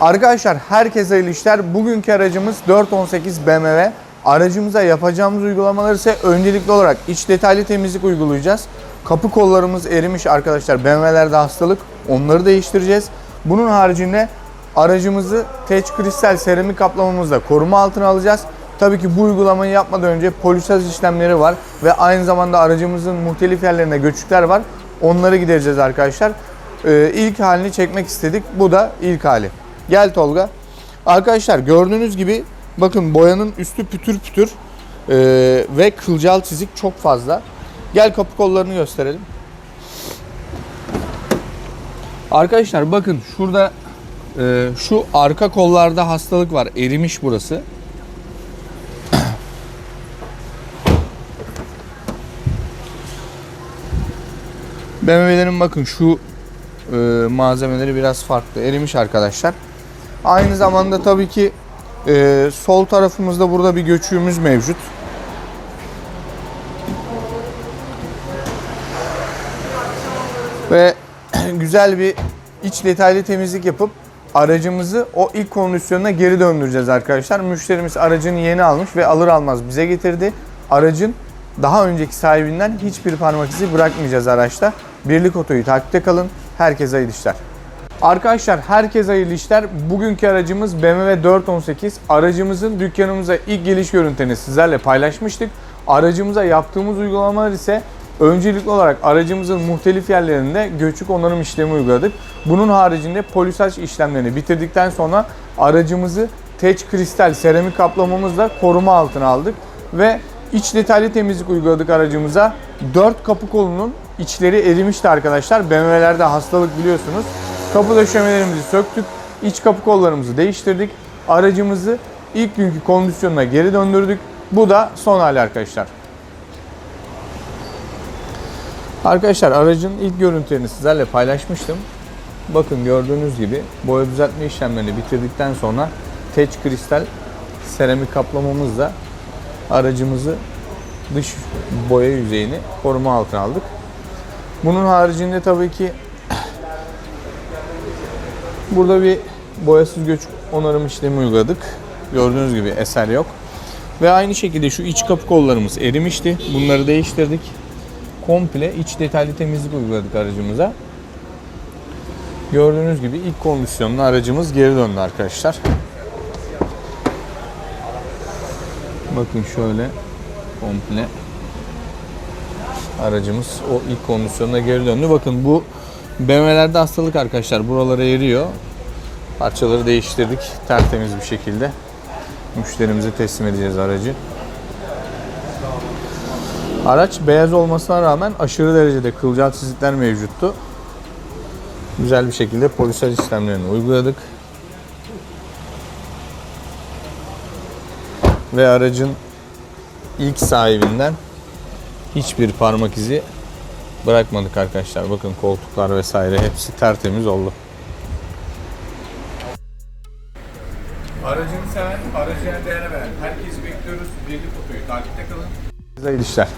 Arkadaşlar herkese hayırlı işler. Bugünkü aracımız 418 BMW. Aracımıza yapacağımız uygulamalar ise öncelikli olarak iç detaylı temizlik uygulayacağız. Kapı kollarımız erimiş arkadaşlar. BMW'lerde hastalık. Onları değiştireceğiz. Bunun haricinde aracımızı teç kristal seramik kaplamamızla koruma altına alacağız. Tabii ki bu uygulamayı yapmadan önce polisaj işlemleri var ve aynı zamanda aracımızın muhtelif yerlerinde göçükler var. Onları gidereceğiz arkadaşlar. Ee, ilk halini çekmek istedik. Bu da ilk hali. Gel Tolga. Arkadaşlar gördüğünüz gibi bakın boyanın üstü pütür pütür ee, ve kılcal çizik çok fazla. Gel kapı kollarını gösterelim. Arkadaşlar bakın şurada ee, şu arka kollarda hastalık var. Erimiş burası. BMW'lerin bakın şu e, malzemeleri biraz farklı. Erimiş arkadaşlar. Aynı zamanda tabii ki e, sol tarafımızda burada bir göçüğümüz mevcut. Ve güzel bir iç detaylı temizlik yapıp aracımızı o ilk kondisyonuna geri döndüreceğiz arkadaşlar. Müşterimiz aracını yeni almış ve alır almaz bize getirdi. Aracın daha önceki sahibinden hiçbir parmak izi bırakmayacağız araçta. Birlik otoyu takipte kalın. Herkese hayırlı işler. Arkadaşlar herkese hayırlı işler. Bugünkü aracımız BMW 418. Aracımızın dükkanımıza ilk geliş görüntülerini sizlerle paylaşmıştık. Aracımıza yaptığımız uygulamalar ise öncelikli olarak aracımızın muhtelif yerlerinde göçük onarım işlemi uyguladık. Bunun haricinde polisaj işlemlerini bitirdikten sonra aracımızı teç kristal seramik kaplamamızla koruma altına aldık ve iç detaylı temizlik uyguladık aracımıza. 4 kapı kolunun içleri erimişti arkadaşlar. BMW'lerde hastalık biliyorsunuz. Kapı döşemelerimizi söktük. iç kapı kollarımızı değiştirdik. Aracımızı ilk günkü kondisyonuna geri döndürdük. Bu da son hali arkadaşlar. Arkadaşlar aracın ilk görüntülerini sizlerle paylaşmıştım. Bakın gördüğünüz gibi boya düzeltme işlemlerini bitirdikten sonra teç kristal seramik kaplamamızla aracımızı dış boya yüzeyini koruma altına aldık. Bunun haricinde tabii ki burada bir boyasız göç onarım işlemi uyguladık. Gördüğünüz gibi eser yok. Ve aynı şekilde şu iç kapı kollarımız erimişti. Bunları değiştirdik. Komple iç detaylı temizlik uyguladık aracımıza. Gördüğünüz gibi ilk kondisyonla aracımız geri döndü arkadaşlar. Bakın şöyle komple aracımız o ilk kondisyonuna geri döndü. Bakın bu BMW'lerde hastalık arkadaşlar. Buraları eriyor. Parçaları değiştirdik tertemiz bir şekilde. Müşterimize teslim edeceğiz aracı. Araç beyaz olmasına rağmen aşırı derecede kılcal çizikler mevcuttu. Güzel bir şekilde polisaj işlemlerini uyguladık. Ve aracın ilk sahibinden hiçbir parmak izi bırakmadık arkadaşlar. Bakın koltuklar vesaire hepsi tertemiz oldu. Aracını seven, aracına değer veren herkesi bekliyoruz. Birlik otoyu takipte kalın. Güzel işler.